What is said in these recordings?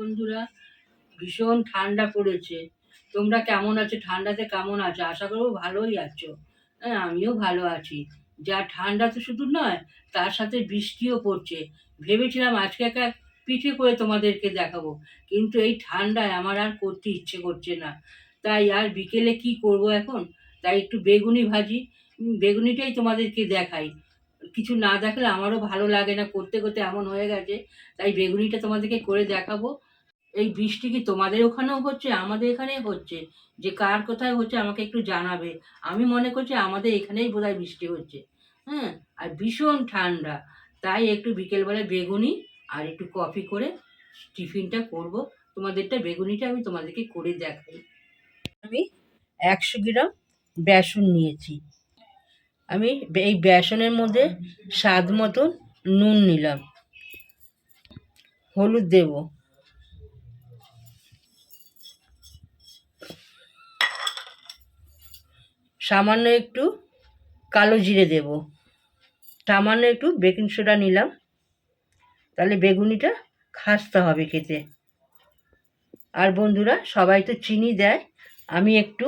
বন্ধুরা, ভীষণ ঠান্ডা পড়েছে। তোমরা কেমন আছো? ঠান্ডাতে কেমন আছো? আশা করব ভালোই আছো। হ্যাঁ আমিও ভালো আছি। যা ঠান্ডা তো শুধু নয়, তার সাথে বৃষ্টিও পড়ছে। ভেবেছিলাম আজকে একা পিঠে করে তোমাদেরকে দেখাবো, কিন্তু এই ঠান্ডায় আমার আর করতে ইচ্ছে করছে না। তাই আর বিকেলে কি করব এখন? তাই একটু বেগুনি ভাজি বেগুনিটাই তোমাদেরকে দেখাই। কিছু না দেখালে আমারও ভালো লাগে না, করতে করতে এমন হয়ে গেছে। তাই বেগুনিটা তোমাদেরকে করে দেখাবো। এই বৃষ্টি কি তোমাদের ওখানেও হচ্ছে? আমাদের এখানে হচ্ছে। যে কার কোথায় হচ্ছে আমাকে একটু জানাবে। আমি মনে করছি আমাদের এখানেই বোধহয় বৃষ্টি হচ্ছে। হ্যাঁ আর ভীষণ ঠান্ডা। তাই একটু বিকেলবেলায় বেগুনি আর একটু কফি করে টিফিনটা করব। তোমাদেরটা বেগুনিটা আমি তোমাদেরকে করে দেখাই। আমি একশো গ্রাম বেসন নিয়েছি। আমি এই বেসনের মধ্যে স্বাদ মতন নুন নিলাম। হলুদ দেব। সামান্য একটু কালো জিরে দেব। সামান্য একটু বেকিং সোডা নিলাম। তাহলে বেগুনিটা খাস্তা হবে খেতে। আর বন্ধুরা সবাই তো চিনি দেয়। আমি একটু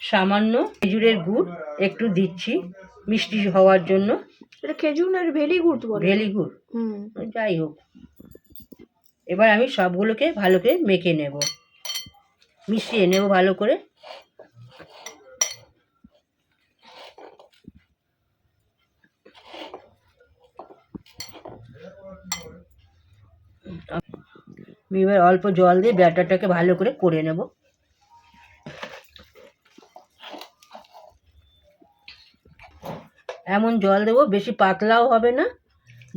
সামান্য খেজুরের গুড় একটু দিচ্ছি মিষ্টি হওয়ার জন্য। এটা খেজুর না ভেলি গুড় তো ভেলি গুড়। যাই হোক। এবার আমি সবগুলোকে ভালো করে মেখে নেব। মিশিয়ে নেব ভালো করে। এবার অল্প জল দিয়ে ব্যাটারটাকে ভালো করে করে নেব। এমন জল দেবো, বেশি পাতলাও হবে না,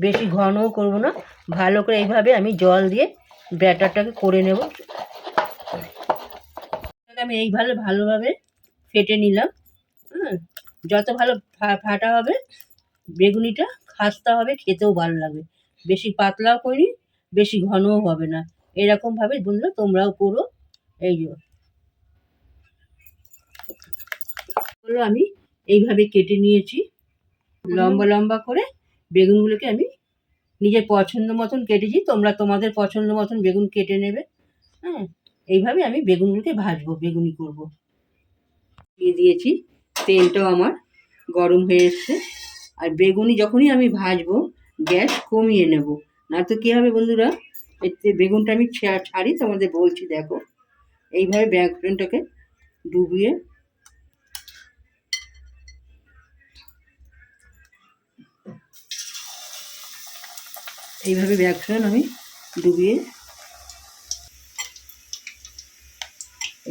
বেশি ঘনও করব না। ভালো করে এইভাবে আমি জল দিয়ে ব্যাটারটাকে করে নেব। আমি এইভাবে ভালোভাবে ফেটে নিলাম হ্যাঁ যত ভালো ফাটা হবে, বেগুনিটা খাস্তা হবে, খেতেও ভালো লাগবে। বেশি পাতলাও করি বেশি ঘনও হবে না। এরকমভাবে বন্ধুরা তোমরাও করো এই হলো আমি, এইভাবে কেটে নিয়েছি। লম্বা লম্বা করে বেগুনগুলোকে আমি নিজের পছন্দ মতন কেটেছি, তোমরা তোমাদের পছন্দ মতন বেগুন কেটে নেবে। হ্যাঁ এইভাবে আমি বেগুনগুলোকে ভাজবো, বেগুনি করব। দিয়ে দিয়েছি, তেলটাও আমার গরম হয়ে এসছে। আর বেগুনি যখনই আমি ভাজবো, গ্যাস কমিয়ে নেব। না তো কী হবে বন্ধুরা? এতে বেগুনটা আমি ছাড়ি, তোমাদের বলছি, দেখো। এইভাবে বেগুনটাকে ডুবিয়ে এইভাবে বেসন আমি ডুবিয়ে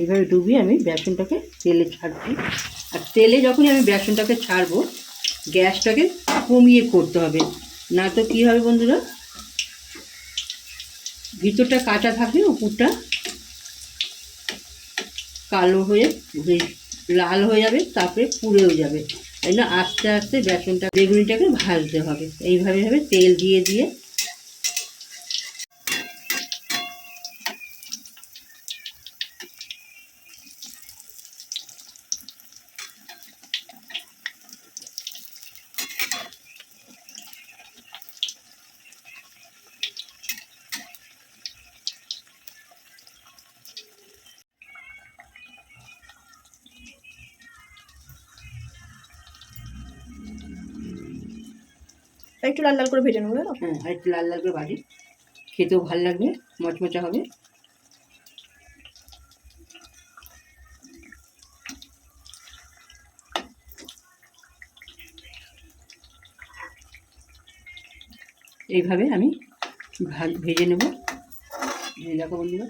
এইভাবে ডুবিয়ে আমি বেসনটাকে তেলে ছাড়ছি। আর তেলে যখনই আমি বেসনটাকে ছাড়বো, গ্যাসটাকে কমিয়ে করতে হবে। না তো কী হবে বন্ধুরা? ভিতরটা কাঁচা থাকবে, উপরটা কালো হয়ে লাল হয়ে যাবে, তারপরে পুড়েও যাবে। তাই না? আস্তে আস্তে বেসনটা, বেগুনিটাকে ভাজতে হবে। এইভাবে ভাবে তেল দিয়ে দিয়ে একটু লাল লাল করে ভেজে নেব হ্যাঁ আর একটু লাল লাল করে ভাজি। খেতেও ভালো লাগবে, মচমচা হবে। এইভাবে আমি ভেজে নেব। দেখো বন্ধুরা।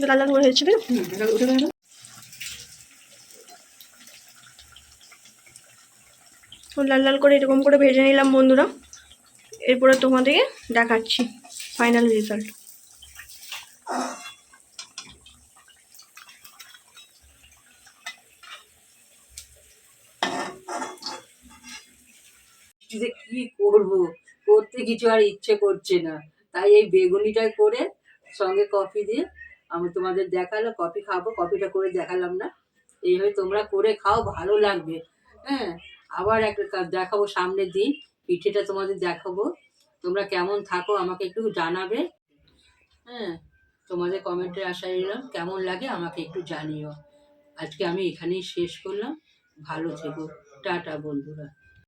লাল লাল করে লাল লাল করে এরকম করে ভেজে নিলাম বন্ধুরা। এরপরে তোমাদেরকে দেখাচ্ছি ফাইনাল রেজাল্ট যে কি করব? করতে কিছু আর ইচ্ছে করছে না। তাই এই বেগুনিটাই করে সঙ্গে কফি দিয়ে আমি তোমাদের দেখাল, কফি খাব, কফিটা করে দেখালাম না। এইভাবে তোমরা করে খাও, ভালো লাগবে। হ্যাঁ আবার একটা দেখাবো সামনের দিন, পিঠেটা তোমাদের দেখাবো। তোমরা কেমন থাকো আমাকে একটু জানাবে। হ্যাঁ তোমাদের কমেন্টের আশা রইলাম কেমন লাগে আমাকে একটু জানিও। আজকে আমি এখানেই শেষ করলাম। ভালো থেকো। টাটা, বন্ধুরা।